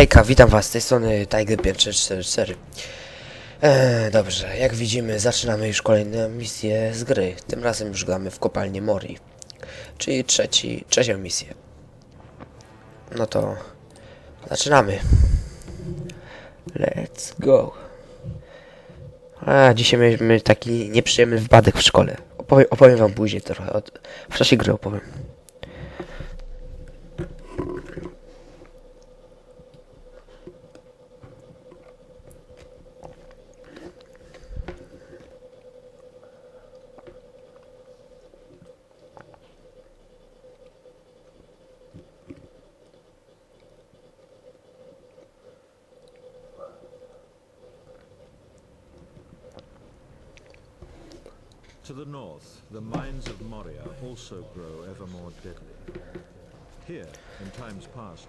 Hejka, witam was z tej strony Tiger 5344. Eee, dobrze, jak widzimy zaczynamy już kolejną misję z gry. Tym razem już gramy w kopalnię Mori. Czyli trzeci, trzecią misję. No to zaczynamy. Let's go. A, dzisiaj mieliśmy taki nieprzyjemny wypadek w szkole. Opowiem, opowiem wam później trochę, od, w czasie gry opowiem. To the north, the mines of Moria also grow ever more deadly. Here, in times past,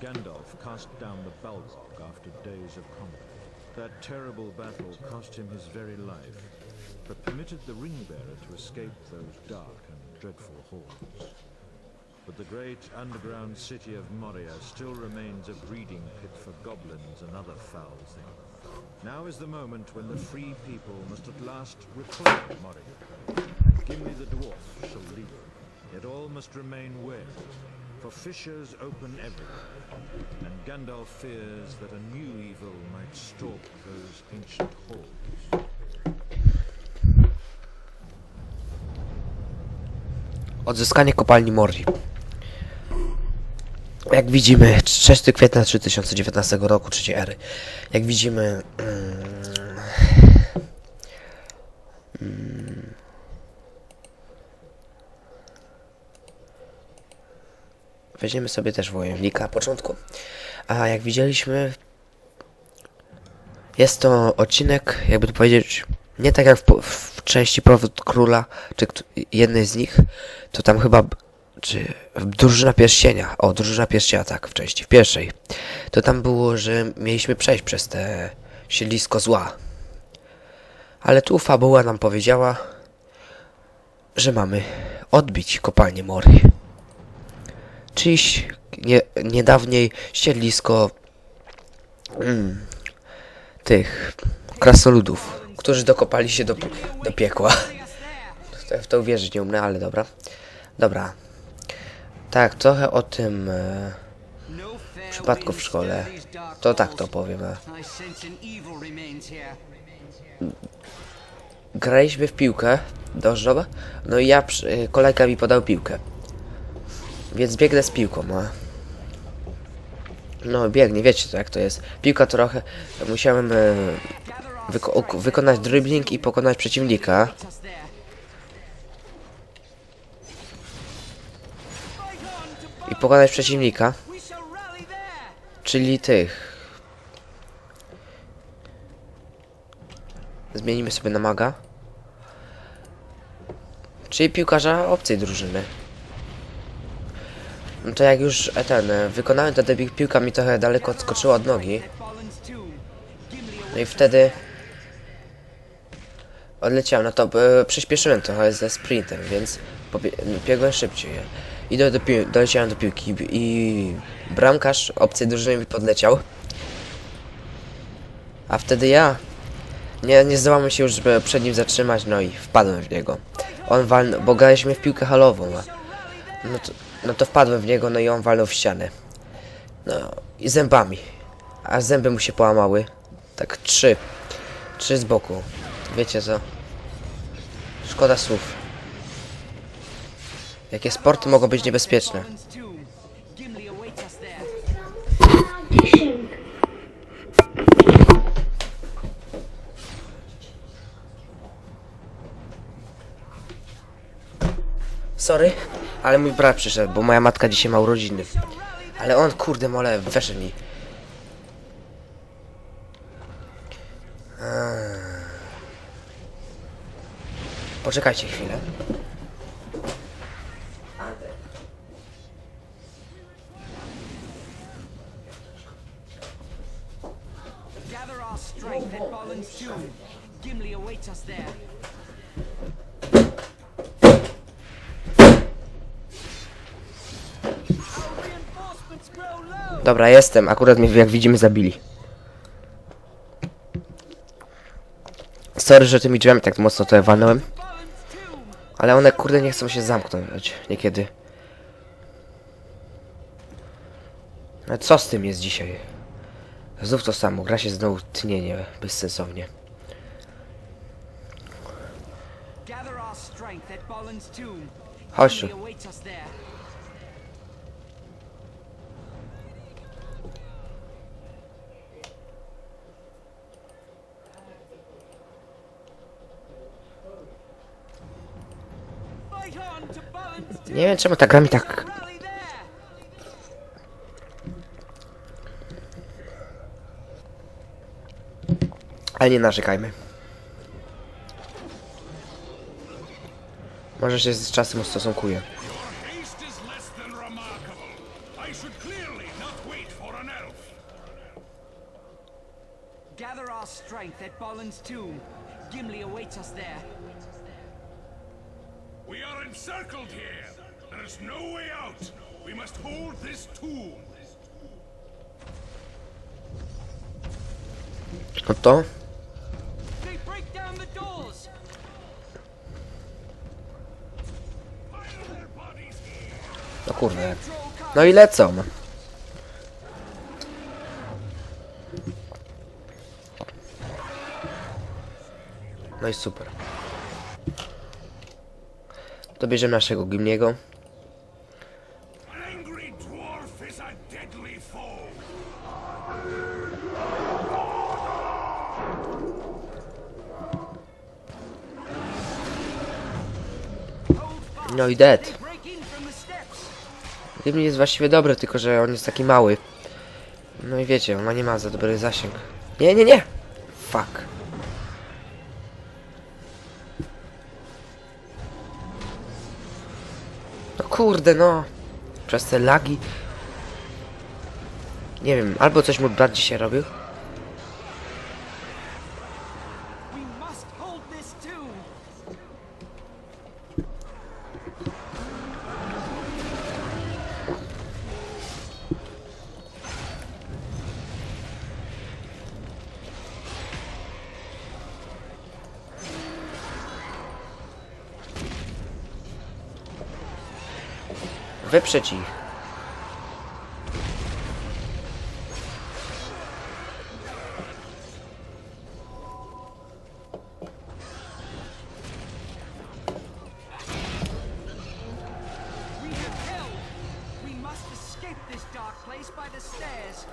Gandalf cast down the Balrog after days of combat. That terrible battle cost him his very life, but permitted the Ringbearer to escape those dark and dreadful hordes. But the great underground city of Moria still remains a breeding pit for goblins and other foul things. Now is the moment when the free people must at last reclaim Moria, Gimli the dwarf shall lead. Yet all must remain wary, for fissures open everywhere, and Gandalf fears that a new evil might stalk those ancient halls. Odzyskanie kopalni Mori. Jak widzimy, 6 kwietnia 2019 roku, trzeciej ery. Jak widzimy... mm, mm, Weźmiemy sobie też wojownika początku. A jak widzieliśmy, jest to odcinek, jakby to powiedzieć, nie tak jak w, w części Powrót Króla, czy jednej z nich, to tam chyba, czy Drużyna Pierścienia, o, Drużyna Pierścienia, tak, w części, w pierwszej, to tam było, że mieliśmy przejść przez te siedlisko zła. Ale tu fabuła nam powiedziała, że mamy odbić kopalnię Mori. Czyli nie, niedawniej siedlisko mm, tych krasnoludów, którzy dokopali się do, do piekła. W to uwierzyć nie umrę, ale dobra. Dobra. Tak, trochę o tym e, przypadku w szkole. To tak to powiem. E. Graliśmy w piłkę dożdżowe, no i ja, e, kolega mi podał piłkę. Więc biegnę z piłką, a. No biegnie, wiecie to jak to jest. Piłka trochę, musiałem e, wyko wykonać dribbling i pokonać przeciwnika. Pokonać przeciwnika, czyli tych. Zmienimy sobie na maga. Czyli piłkarza obcej drużyny. No to jak już e, ten, e, wykonałem ten debiut, piłka mi trochę daleko odskoczyła od nogi. No i wtedy odleciałem, no to e, przyspieszyłem trochę ze sprintem, więc pobie- biegłem szybciej. I do, doleciałem do piłki i bramkarz obcej drużyny mi podleciał. A wtedy ja nie, nie zdołałem się już żeby przed nim zatrzymać, no i wpadłem w niego. On walnął, bo graliśmy w piłkę halową, no to, no to wpadłem w niego, no i on walnął w ścianę. No i zębami. A zęby mu się połamały. Tak trzy. Trzy z boku. Wiecie co? Szkoda słów. Jakie sporty mogą być niebezpieczne? Sorry, ale mój brat przyszedł, bo moja matka dzisiaj ma urodziny. Ale on, kurde mole, weszedł mi. Eee. Poczekajcie chwilę. Gather our strength at Balin's tomb. Gimli awaits us there. Dobra, jestem. Akurat mnie jak widzimy zabili. Sorry, że tymi drzwiami tak mocno to walnąłem. Ale one kurde nie chcą się zamknąć niekiedy. Ale co z tym jest dzisiaj? Znów to samo, gra się znowu tnienie bezsensownie. Chodź tu. Nie wiem czemu ta gra mi tak... Rally there. Ale nie narzekajmy. Może się z czasem elf. Gather our strength at Bolin's tomb. Gimli awaits us there. We are encircled here. There is no way out. We must hold this tomb. No No kurde. No i lecą. No i super. To bierzemy naszego Gimliego. I dead. Gimli jest właściwie dobry, tylko że on jest taki mały. No i wiecie, ona nie ma za dobry zasięg. Nie, nie, nie! Fuck. No kurde, no. Przez te lagi. Nie wiem, albo coś mój brat dzisiaj robił. The stairs.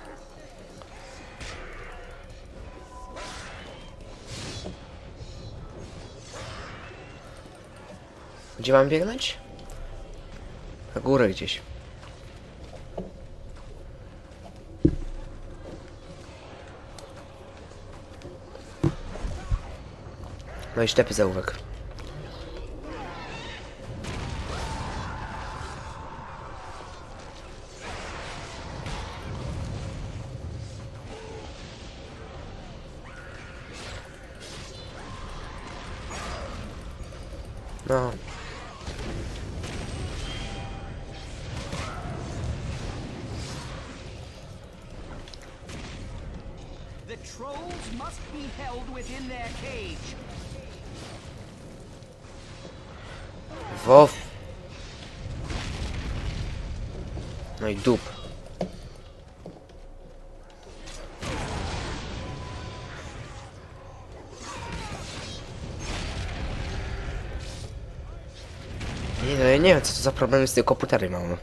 Gdzie mam biegnąć? Na górę gdzieś. No i ślepy zaułek. WoW. No i dup. Nie, no ja nie wiem co to za problemy z tym komputerem mam.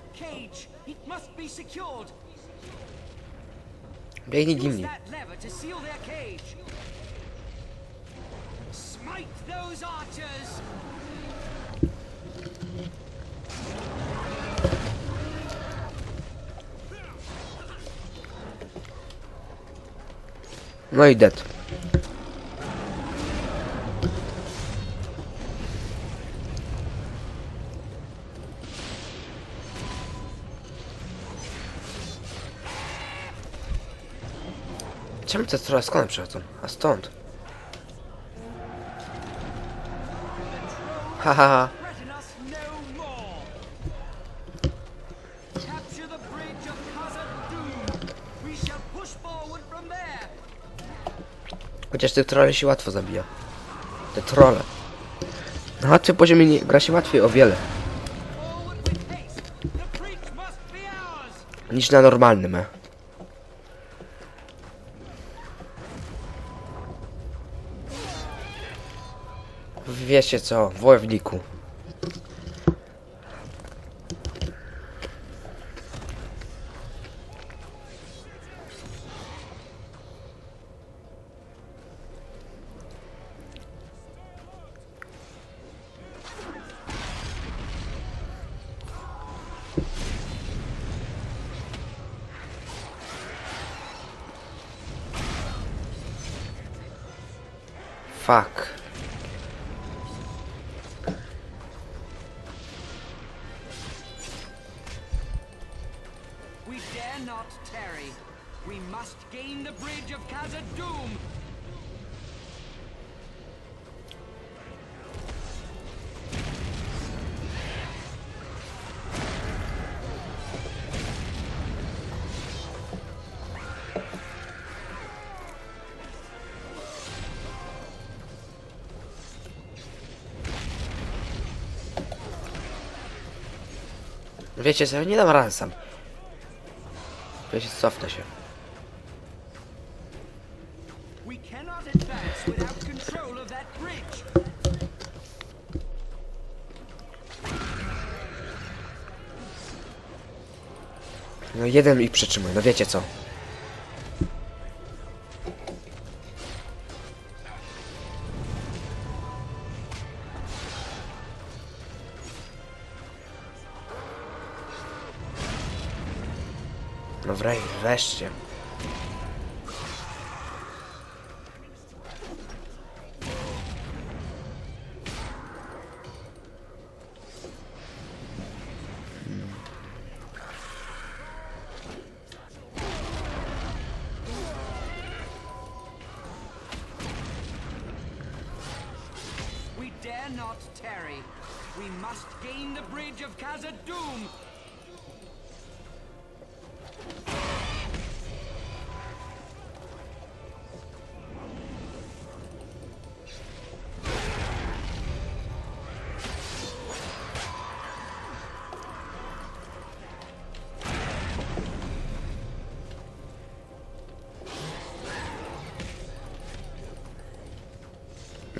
that cage. It must be secured. They that lever to seal their cage. Smite those archers. Like that. Czemu te trochę skąd przychodzą? A stąd. Haha. Threaten us more. Capture the bridge of Khazad-dûm. We shall push forward from there. Chociaż tych trolli się łatwo zabija. Te trolle. Na łatwym poziomie nie, gra się łatwiej o wiele. Niż na normalnym. Wiecie co, wojowniku. Fuck. Wiecie co, nie dam rady sam. Wiecie, cofnę się. No jeden ich przytrzymuje, no wiecie co. No wreszcie.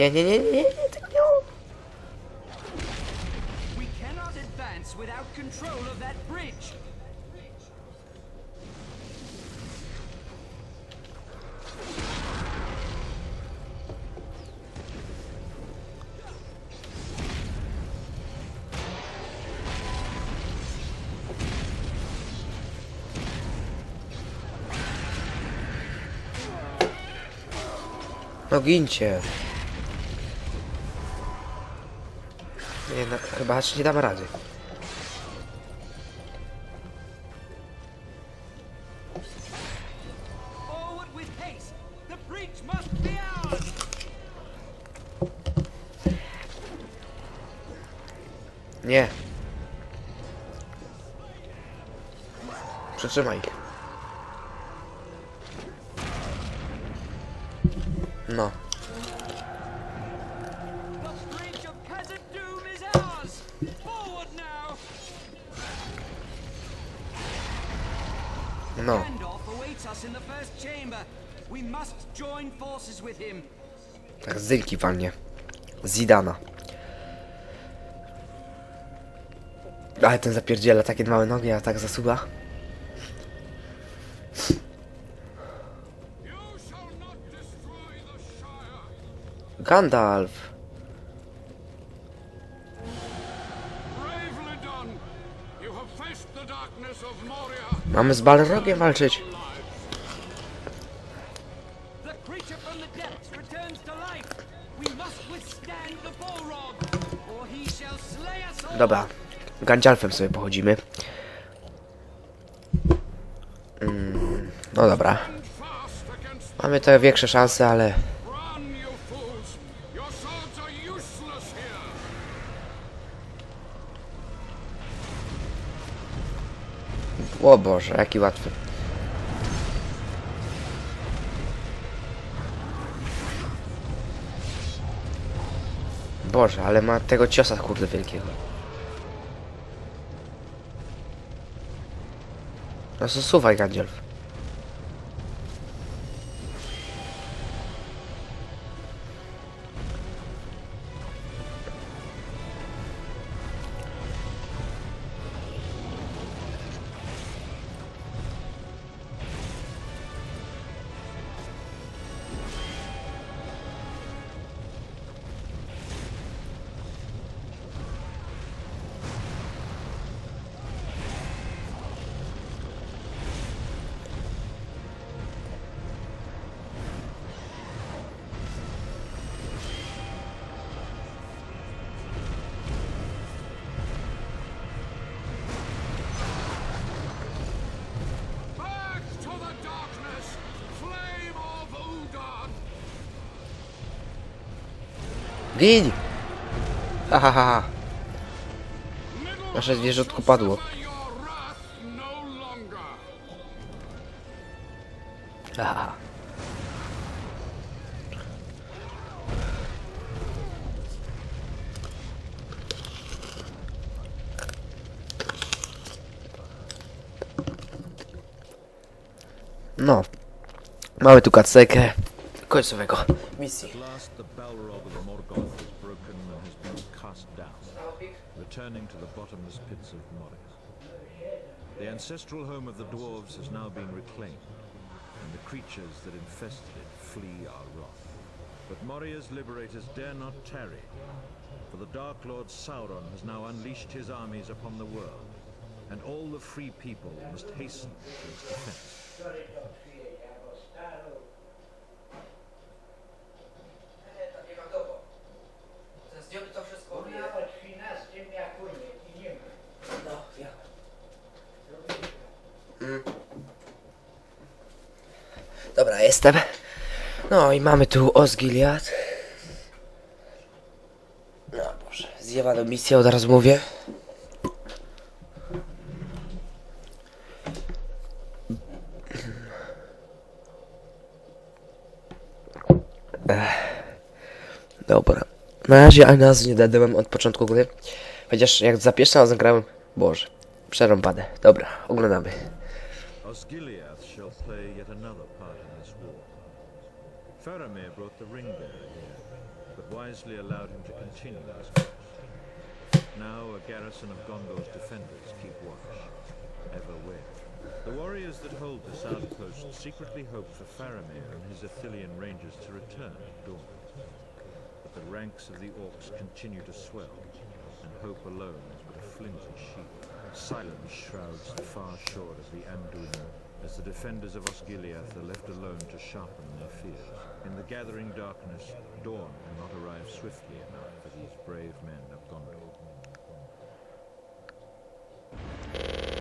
We cannot advance without control of that bridge. No gincie. Nie, no, chyba aż nie dam rady. Nie. Przytrzymaj ich. No. Him. Tak z dylki walnie. Zidana. Ale ten zapierdziela takie małe nogi, a tak zasuwa. Gandalf. Shall slay us all. Dobra, Gandalfem sobie pochodzimy. Mm, no dobra. Mamy trochę większe szanse, ale O Boże, jaki łatwy. Boże, ale ma tego ciosa kurde wielkiego. No zasuwaj Gandalf. Gin! Ha Nasze zwierzątko padło. Ha, ha, ha. No. Mamy tu kacekę końcowego misji. Cast down, returning to the bottomless pits of Moria. The ancestral home of the dwarves has now been reclaimed, and the creatures that infested it flee our wrath. But Moria's liberators dare not tarry, for the Dark Lord Sauron has now unleashed his armies upon the world, and all the free people must hasten to its defense. Dobra, jestem. No i mamy tu Osgiliad. No Boże, zjewaną misję od razu mówię. Dobra. Na razie ani razu nie dadałem od początku gry. Chociaż jak za pierwszym razem grałem, Boże, przerąbane. Dobra, oglądamy. Faramir brought the ring bearer here, but wisely allowed him to continue his quest. Now a garrison of Gondor's defenders keep watch, ever wary. The warriors that hold this outpost secretly hope for Faramir and his Athelian rangers to return at dawn. But the ranks of the orcs continue to swell, and hope alone is but a flimsy shield. Silence shrouds the far shore of the Anduin as the defenders of Osgiliath are left alone to sharpen their fears. In the gathering darkness, dawn will not arrive swiftly enough for these brave men of Gondor.